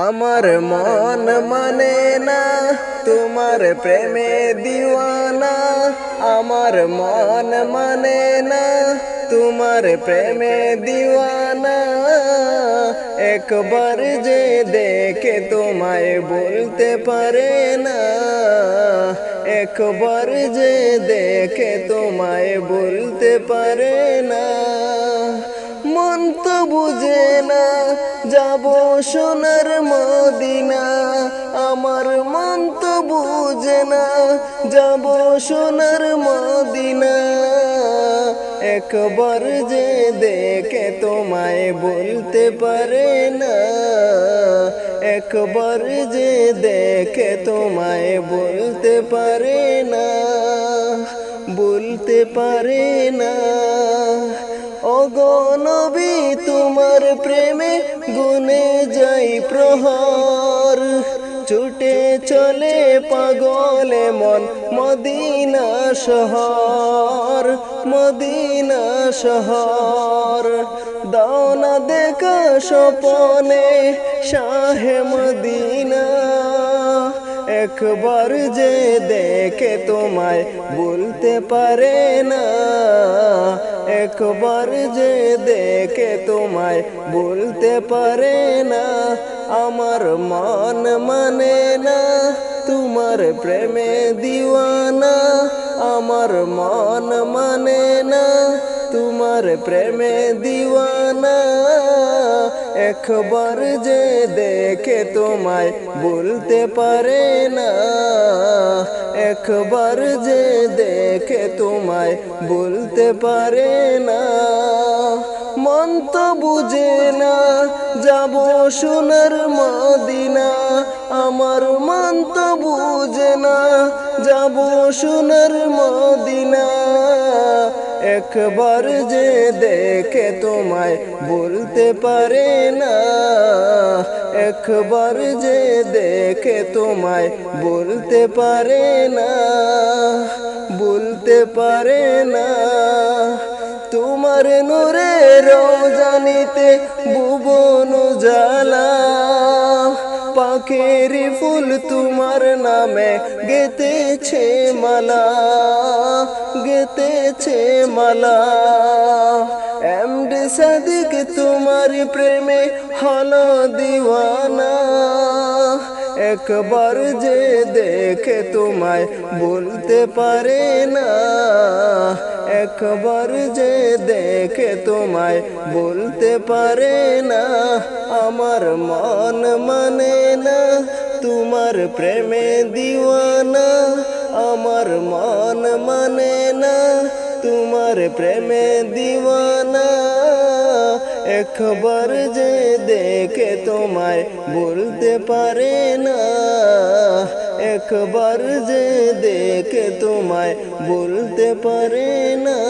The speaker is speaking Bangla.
আমার মন মানে না, তোমার প্রেমে দিওয়ানা। আমার মন মানে না, তোমার প্রেমে দিওয়ানা। একবার যে দেখে তোমায় বলতে পারে না, একবার যে দেখে তোমায় বলতে পারে না। মন তো বুঝে না যাব সোনার মদিনা। আমার মন তো বুঝে না, যাব সোনার মদিনা। একবার যে দেখে তোমায় বলতে পারে না, একবার যে দেখে তোমায় বলতে পারে না, বলতে পারে না। অগনবী তোমার প্রেমে গুনে যাই প্রহর। ছুটে চলে পাগলে মন, মদিনা শহর মদিনা শহর। দাওনা দেখা স্বপনে শাহে মদিনা। একবার যে দেখে তোমায় বলতে পারে না। একবার যে দেখে তোমায় বলতে পারে না, আমার মন মানে না, তোমার প্রেমে দিওয়ানা, আমার মন মানে না, তোমার প্রেমে দিওয়ানা। একবার যে দেখে তোমায় বলতে পারে না একবার যে দেখে তোমায় বলতে পারে না। মন তো বুঝে না, যাব সোনার মদিনা। আমার মন তো বুঝে না, যাব সোনার মদিনা। একবার যে দেখে তোমায় বলতে পারে না। একবার যে দেখে তোমায় বলতে পারে না। বলতে পারে না। তোমার নূরে রোজানিতে ভুবন জালা পাখের ফুল তোমার নামে গেতেছে মালা গেতেছে মালা। এমডি সাদিক তোমার প্রেমে হলো দিওয়ানা। একবার যে দেখে তোমায় বলতে পারে না একবার যে দেখে তোমায় বলতে পারে না, আমার মন মানে না, তোমার প্রেমে দিওয়ানা, আমার মন মানে না, তোমার প্রেমে দিওয়ানা। একবার যে দেখে তোমায় বলতে পারে না একবার যে দেখে তোমায় বলতে পারে না।